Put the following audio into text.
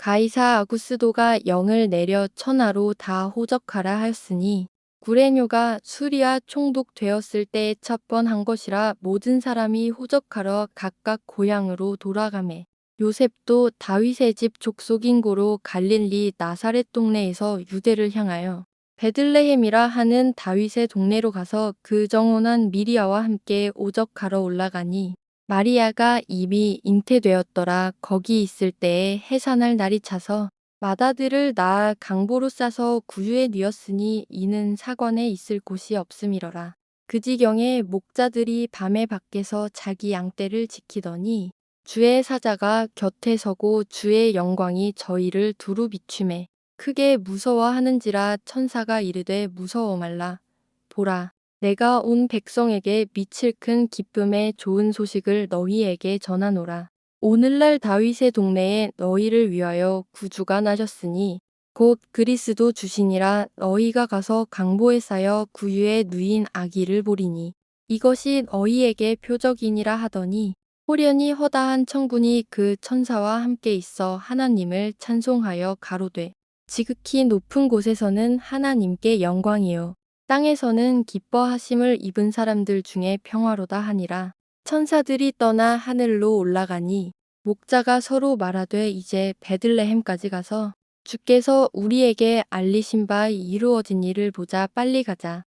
가이사 아구스도가 영을 내려 천하로 다 호적하라 하였으니 구레뇨가 수리와 총독 되었을 때에 첫번한 것이라 모든 사람이 호적하러 각각 고향으로 돌아가매 요셉도 다윗의 집 족속인 고로 갈릴리 나사렛 동네에서 유대를 향하여 베들레헴이라 하는 다윗의 동네로 가서 그 정혼한 미리아와 함께 오적하러 올라가니 마리아가 이미 잉태되었더라 거기 있을 때에 해산할 날이 차서 마다들을 낳아 강보로 싸서 구유에 뉘었으니 이는 사관에 있을 곳이 없음이러라. 그 지경에 목자들이 밤에 밖에서 자기 양떼를 지키더니 주의 사자가 곁에 서고 주의 영광이 저희를 두루 비춤해 크게 무서워하는지라 천사가 이르되 무서워 말라. 보라, 내가 온 백성에게 미칠 큰 기쁨의 좋은 소식을 너희에게 전하노라. 오늘날 다윗의 동네에 너희를 위하여 구주가 나셨으니 곧 그리스도 주시니라 너희가 가서 강보에 쌓여 구유에 누인 아기를 보리니 이것이 너희에게 표적이니라 하더니 호련히 허다한 청군이 그 천사와 함께 있어 하나님을 찬송하여 가로되 지극히 높은 곳에서는 하나님께 영광이요 땅에서는 기뻐하심을 입은 사람들 중에 평화로다 하니라. 천사들이 떠나 하늘로 올라가니 목자가 서로 말하되 이제 베들레헴까지 가서 주께서 우리에게 알리신 바 이루어진 일을 보자 빨리 가자